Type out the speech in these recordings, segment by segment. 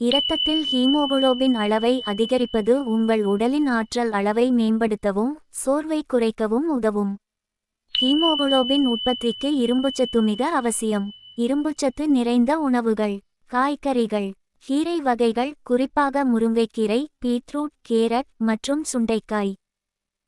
இரத்தத்தில் ஹீமோகுளோபின் அளவை அதிகரிப்பது உங்கள் உடலின் ஆற்றல் அளவை மேம்படுத்தவும் சோர்வை குறைக்கவும் உதவும். ஹீமோகுளோபின் உற்பத்திக்கு இரும்புச்சத்து மிக அவசியம். இரும்புச்சத்து நிறைந்த உணவுகள் காய்கறிகள் கீரை வகைகள் குறிப்பாக முருங்கைக்கீரை பீட்ரூட் கேரட் மற்றும் சுண்டைக்காய்.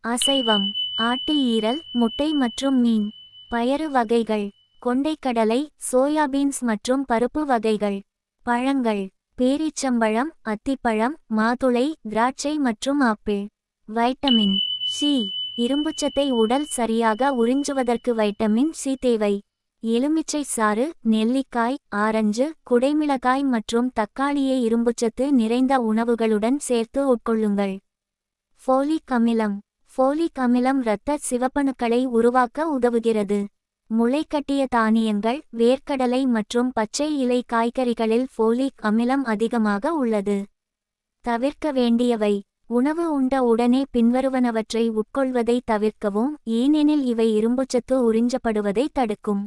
அசைவம் ஆட்டு ஈரல் முட்டை மற்றும் மீன். பயறு வகைகள் கொண்டைக்கடலை சோயாபீன்ஸ் மற்றும் பருப்பு வகைகள். பழங்கள் பேரீச்சம்பழம் அத்திப்பழம் மாதுளை திராட்சை மற்றும் ஆப்பிள். Vitamin C. இரும்புச்சத்தை உடல் சரியாக உறிஞ்சுவதற்கு வைட்டமின் சி தேவை. எலுமிச்சை சாறு நெல்லிக்காய் ஆரஞ்சு குடைமிளகாய் மற்றும் தக்காளியை இரும்புச்சத்து நிறைந்த உணவுகளுடன் சேர்த்து உட்கொள்ளுங்கள். ஃபோலிக் அமிலம். ஃபோலிக் அமிலம் இரத்த சிவப்பணுக்களை உருவாக்க உதவுகிறது. முளைக்கட்டிய தானியங்கள் வேர்க்கடலை மற்றும் பச்சை இலை காய்கறிகளில் ஃபோலிக் அமிலம் அதிகமாக உள்ளது. தவிர்க்க வேண்டியவை. உணவு உண்ட உடனே பின்வருவனவற்றை உட்கொள்வதை தவிர்க்கவும் ஏனெனில் இவை இரும்புச்சத்து உறிஞ்சப்படுவதை தடுக்கும்.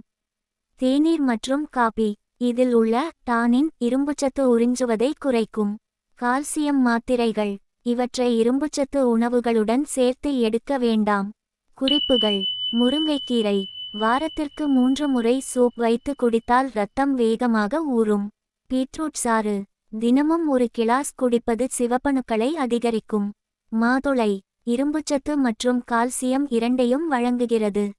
தேநீர் மற்றும் காபி. இதில் உள்ள டானின் இரும்புச்சத்து உறிஞ்சுவதை குறைக்கும். கால்சியம் மாத்திரைகள். இவற்றை இரும்புச்சத்து உணவுகளுடன் சேர்த்து எடுக்க வேண்டாம். குறிப்புகள். முருங்கைக்கீரை. வாரத்திற்கு மூன்று முறை சூப் வைத்து குடித்தால் இரத்தம் வேகமாக ஊறும். பீட்ரூட் சாறு. தினமும் ஒரு கிளாஸ் குடிப்பது சிவப்பணுக்களை அதிகரிக்கும். மாதுளை. இரும்புச்சத்து மற்றும் கால்சியம் இரண்டையும் வழங்குகிறது.